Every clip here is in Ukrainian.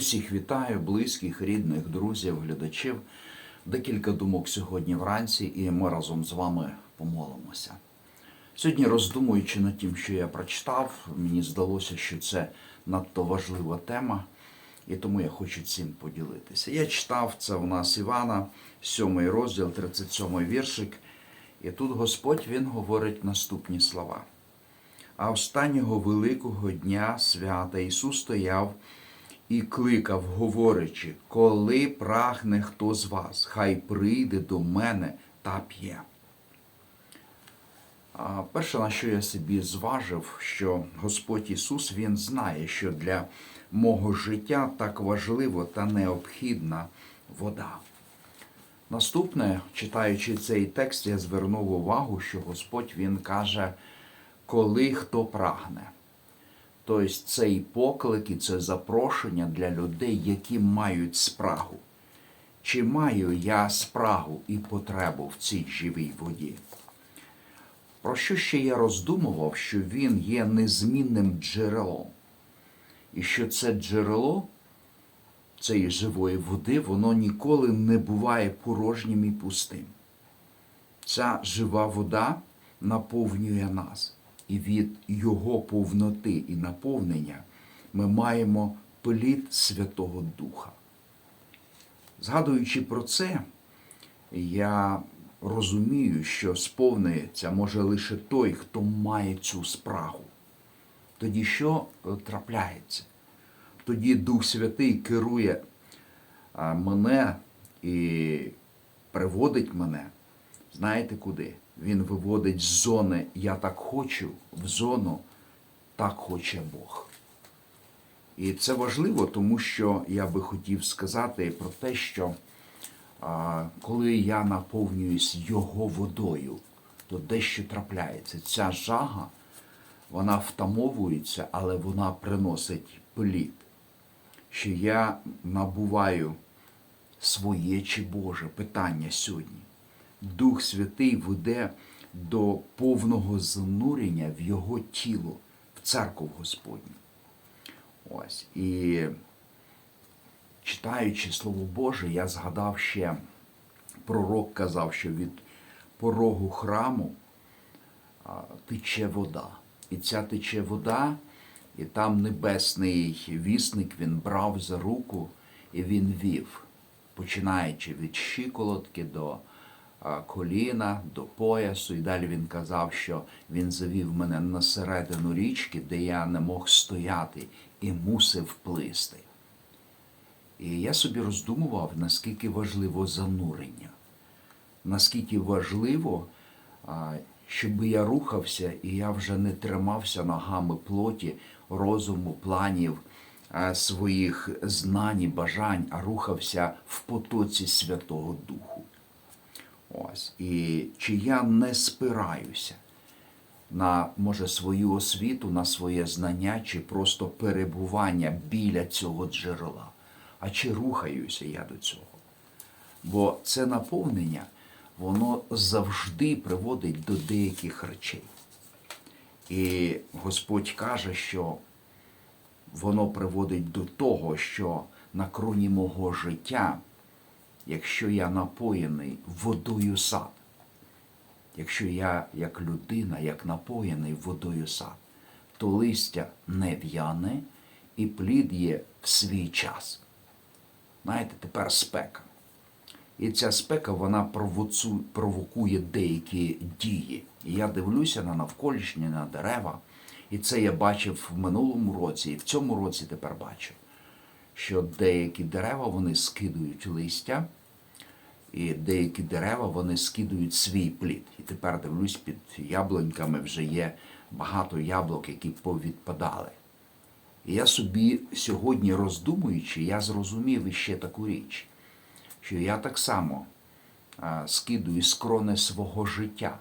Усіх вітаю, близьких, рідних, друзів, глядачів. Декілька думок сьогодні вранці, і ми разом з вами помолимося. Сьогодні, роздумуючи над тим, що я прочитав, мені здалося, що це надто важлива тема, і тому я хочу цим поділитися. Я читав це у нас Івана, 7 розділ, 37 віршик, і тут Господь Він говорить наступні слова. А останнього великого дня свята Ісус стояв і кликав, говорячи, коли прагне хто з вас, хай прийде до мене та п'є. Перше, на що я собі зважив, що Господь Ісус Він знає, що для мого життя так важливо та необхідна вода. Наступне, читаючи цей текст, я звернув увагу, що Господь Він каже, коли хто прагне. Тобто цей поклик і це запрошення для людей, які мають спрагу. Чи маю я спрагу і потребу в цій живій воді? Про що ще я роздумував, що він є незмінним джерелом, і що це джерело цієї живої води, воно ніколи не буває порожнім і пустим. Ця жива вода наповнює нас, і від його повноти і наповнення ми маємо плід Святого Духа. Згадуючи про це, я розумію, що сповнюється може лише той, хто має цю спрагу. Тоді що е, трапляється? Тоді Дух Святий керує мене і приводить мене, знаєте куди? Він виводить з зони Я так хочу в зону так хоче Бог. І це важливо, тому що я би хотів сказати про те, що а, коли я наповнююсь його водою, то дещо трапляється. Ця жага, вона втамовується, але вона приносить плід. Що я набуваю своє чи Боже питання сьогодні. Дух Святий веде до повного занурення в Його тіло, в церкву Господню. Ось. І читаючи Слово Боже, я згадав ще, пророк казав, що від порогу храму тече вода. І ця тече вода, і там небесний вісник він брав за руку і він вів, починаючи від щиколотки до коліна, до поясу. І далі він казав, що він завів мене на середину річки, де я не мог стояти і мусив плисти. І я собі роздумував, наскільки важливо занурення, наскільки важливо, щоб я рухався і я вже не тримався ногами плоті, розуму, планів, своїх знань і бажань, а рухався в потоці Святого Духу. Ось. І чи я не спираюся на, може, свою освіту, на своє знання, чи просто перебування біля цього джерела, а чи рухаюся я до цього? Бо це наповнення, воно завжди приводить до деяких речей. І Господь каже, що воно приводить до того, що на кроні мого життя, якщо я напоєний водою сад, якщо я як людина, як напоєний водою сад, то листя не в'яне і плід є в свій час. Знаєте, тепер спека. І ця спека вона провокує деякі дії. І я дивлюся на навколишні, на дерева. І це я бачив в минулому році, і в цьому році тепер бачу, що деякі дерева вони скидують листя, і деякі дерева вони скидують свій плід. І тепер дивлюсь, під яблуньками вже є багато яблук, які повідпадали. І я собі сьогодні роздумуючи, я зрозумів іще таку річ, що я так само скидую з крони свого життя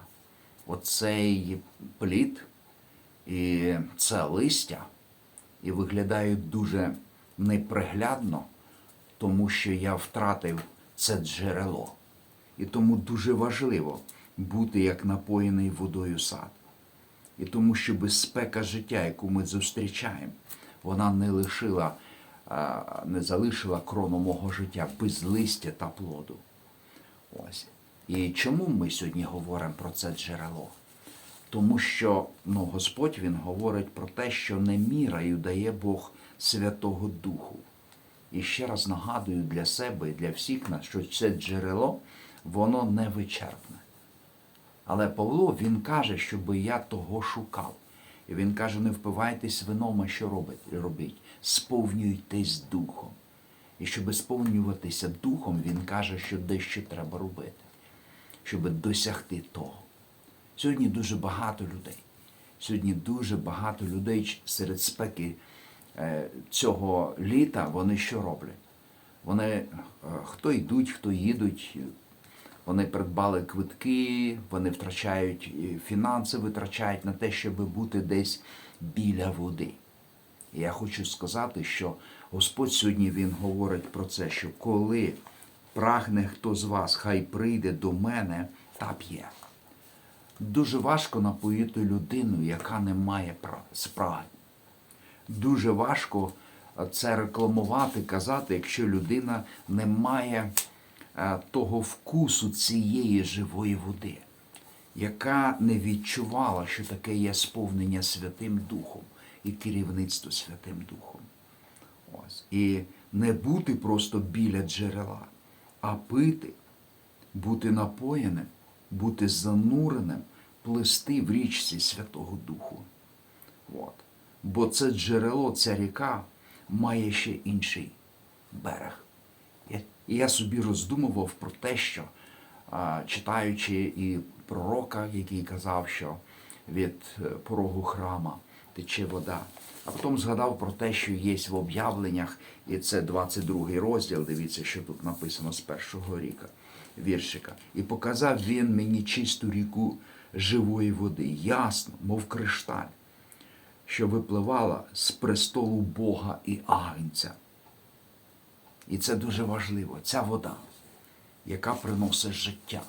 оцей плід і це листя, і виглядають дуже неприглядно, тому що я втратив це джерело. І тому дуже важливо бути як напоєний водою сад. І тому, що безпека життя, яку ми зустрічаємо, вона не лишила не залишила крону мого життя без листя та плоду. Ось. І чому ми сьогодні говоримо про це джерело? Тому що ну, Господь Він говорить про те, що не мірою дає Бог Святого Духу. І ще раз нагадую для себе і для всіх нас, що це джерело, воно не вичерпне. Але Павло він каже, щоб я того шукав. І він каже: не впивайтесь вином, а що робить? робіть? Сповнюйтесь духом. І щоб сповнюватися духом, він каже, що дещо треба робити, щоб досягти того. Сьогодні дуже багато людей. Сьогодні дуже багато людей серед спеки цього літа вони що роблять? Вони е, хто йдуть, хто їдуть, вони придбали квитки, вони втрачають е, фінанси, витрачають на те, щоб бути десь біля води. І я хочу сказати, що Господь сьогодні Він говорить про це, що коли прагне хто з вас, хай прийде до мене та п'є. Дуже важко напоїти людину, яка не має пра- спраги. Дуже важко е, це рекламувати, казати, якщо людина не має е, того вкусу цієї живої води, яка не відчувала, що таке є сповнення Святим Духом і керівництво Святим Духом. Ось. І не бути просто біля джерела, а пити, бути напоєним, бути зануреним, плести в річці Святого Духу. От. Бо це джерело, ця ріка має ще інший берег. І я собі роздумував про те, що читаючи і пророка, який казав, що від е, порогу храма тече вода. А потім згадав про те, що є в об'явленнях, і це 22 розділ, дивіться, що тут написано з першого ріка, віршика. І показав він мені чисту ріку живої води, ясно, мов кришталь, що випливала з престолу Бога і Агнця. І це дуже важливо, ця вода, яка приносить життя.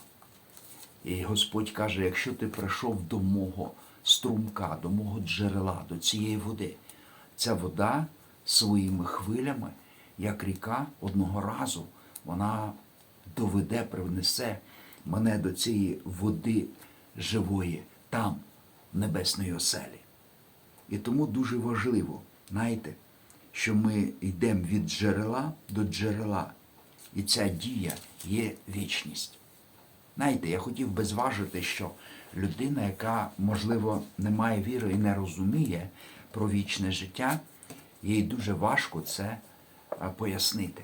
І Господь каже, якщо ти прийшов до мого струмка, до мого джерела, до цієї води, ця вода своїми хвилями, як ріка, одного разу вона доведе, привнесе мене до цієї води живої, там, в небесної оселі. І тому дуже важливо, знаєте, що ми йдемо від джерела до джерела. І ця дія є вічність. Знаєте, я хотів би зважити, що людина, яка, можливо, не має віри і не розуміє про вічне життя, їй дуже важко це пояснити.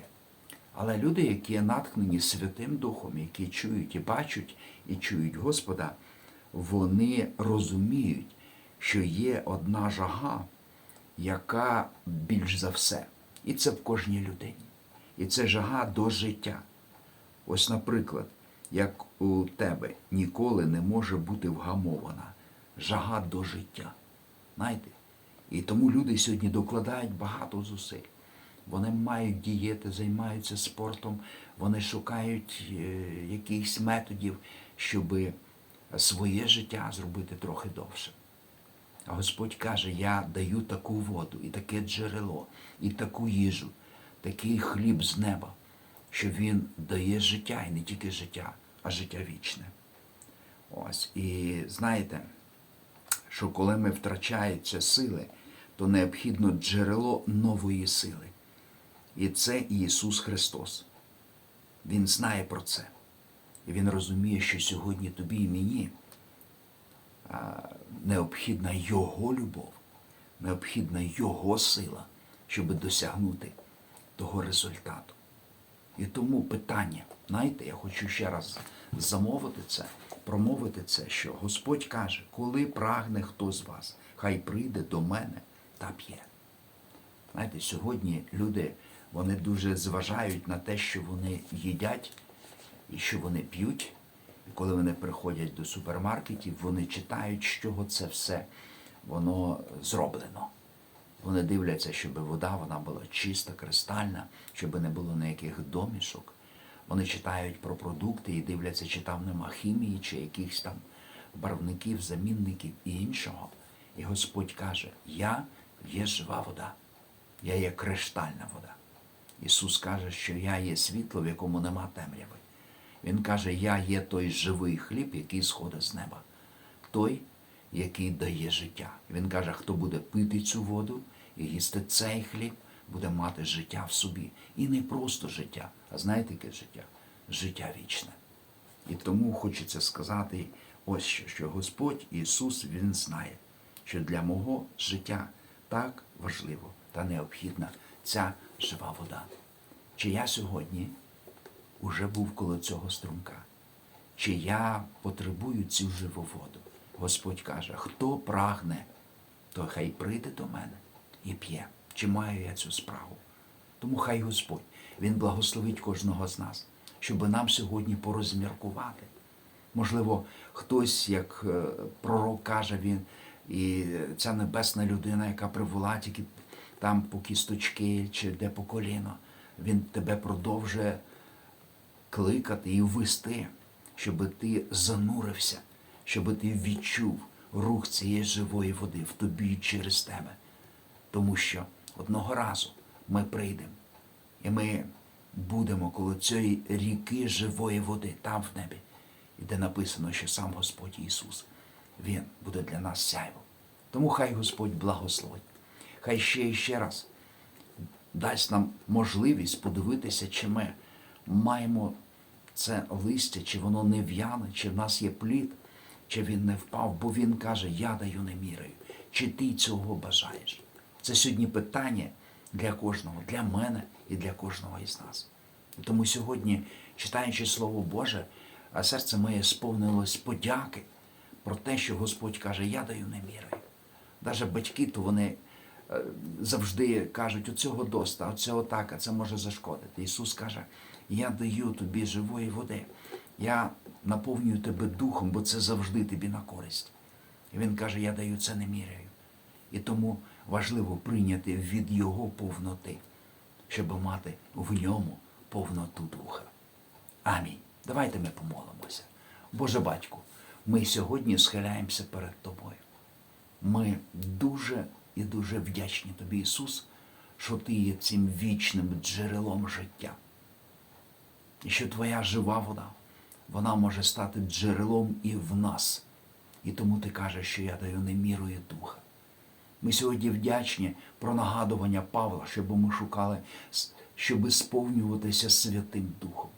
Але люди, які є наткнені Святим Духом, які чують і бачать і чують Господа, вони розуміють, що є одна жага, яка більш за все. І це в кожній людині. І це жага до життя. Ось, наприклад, як у тебе ніколи не може бути вгамована жага до життя. Знаєте? І тому люди сьогодні докладають багато зусиль. Вони мають дієти, займаються спортом, вони шукають е, якихось методів, щоб своє життя зробити трохи довше. А Господь каже, я даю таку воду, і таке джерело, і таку їжу, такий хліб з неба, що він дає життя, і не тільки життя, а життя вічне. Ось. І знаєте, що коли ми втрачаються сили, то необхідно джерело нової сили. І це Ісус Христос. Він знає про це. І Він розуміє, що сьогодні тобі і мені необхідна Його любов, необхідна Його сила, щоб досягнути того результату. І тому питання, знаєте, я хочу ще раз замовити це, промовити це, що Господь каже, коли прагне хто з вас, хай прийде до мене та п'є. Знаєте, сьогодні люди вони дуже зважають на те, що вони їдять і що вони п'ють. Коли вони приходять до супермаркетів, вони читають, з чого це все воно зроблено. Вони дивляться, щоб вода вона була чиста, кристальна, щоб не було ніяких домішок. Вони читають про продукти і дивляться, чи там нема хімії, чи якихось там барвників, замінників і іншого. І Господь каже: Я є жива вода, я є криштальна вода. Ісус каже, що я є світло, в якому нема темряви. Він каже, я є той живий хліб, який сходить з неба, той, який дає життя. Він каже, хто буде пити цю воду і їсти цей хліб, буде мати життя в собі. І не просто життя, а знаєте, яке життя? Життя вічне. І тому хочеться сказати ось що, що Господь Ісус Він знає, що для мого життя так важливо та необхідна ця жива вода. Чи я сьогодні уже був коло цього струмка? Чи я потребую цю живу воду? Господь каже, хто прагне, то хай прийде до мене і п'є. Чи маю я цю справу? Тому хай Господь, Він благословить кожного з нас, щоб нам сьогодні порозміркувати. Можливо, хтось, як е, пророк каже, він, і ця небесна людина, яка привела тільки там по кісточки чи де по коліно, він тебе продовжує кликати і вести, щоб ти занурився, щоб ти відчув рух цієї живої води в тобі і через тебе. Тому що одного разу ми прийдемо, і ми будемо коло цієї ріки живої води, там в небі, і де написано, що сам Господь Ісус, Він буде для нас сяйвом. Тому хай Господь благословить. Хай ще і ще раз дасть нам можливість подивитися, чи ми маємо це листя, чи воно не в'яне, чи в нас є плід, чи він не впав, бо він каже, я даю не мірою. Чи ти цього бажаєш? Це сьогодні питання для кожного, для мене і для кожного із нас. Тому сьогодні, читаючи Слово Боже, серце моє сповнилось подяки про те, що Господь каже, я даю не мірою. Навіть батьки, то вони е, завжди кажуть, оцього доста, оцього так, а це може зашкодити. Ісус каже, я даю тобі живої води, я наповнюю тебе духом, бо це завжди тобі на користь. І Він каже, я даю це не міряю. І тому важливо прийняти від Його повноти, щоб мати в ньому повноту духа. Амінь. Давайте ми помолимося. Боже батьку, ми сьогодні схиляємося перед Тобою. Ми дуже і дуже вдячні Тобі, Ісус, що Ти є цим вічним джерелом життя. І що Твоя жива вода, вона може стати джерелом і в нас. І тому ти кажеш, що я даю немірою духа. Ми сьогодні вдячні про нагадування Павла, щоб ми шукали, щоб сповнюватися Святим Духом,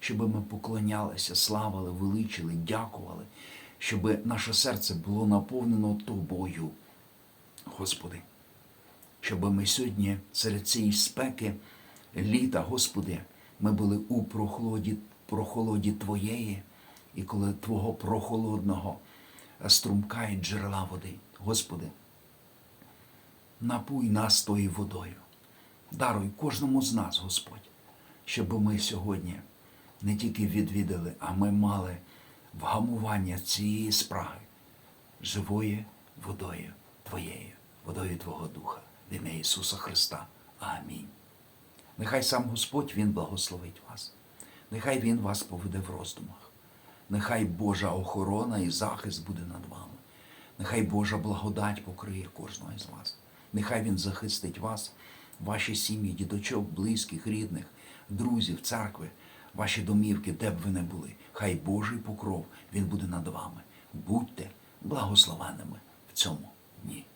щоб ми поклонялися, славили, величили, дякували, щоб наше серце було наповнено Тобою, Господи. Щоб ми сьогодні серед цієї спеки літа, Господи, ми були у прохолоді, прохолоді Твоєї, і коли Твого прохолодного струмка і джерела води. Господи, напуй нас тою водою. Даруй кожному з нас, Господь, щоб ми сьогодні не тільки відвідали, а ми мали вгамування цієї спраги живою водою Твоєю, водою Твого Духа, в ім'я Ісуса Христа. Амінь. Нехай сам Господь Він благословить вас. Нехай Він вас поведе в роздумах. Нехай Божа охорона і захист буде над вами. Нехай Божа благодать покриє кожного із вас. Нехай Він захистить вас, ваші сім'ї, діточок, близьких, рідних, друзів, церкви, ваші домівки, де б ви не були. Хай Божий покров Він буде над вами. Будьте благословенними в цьому дні.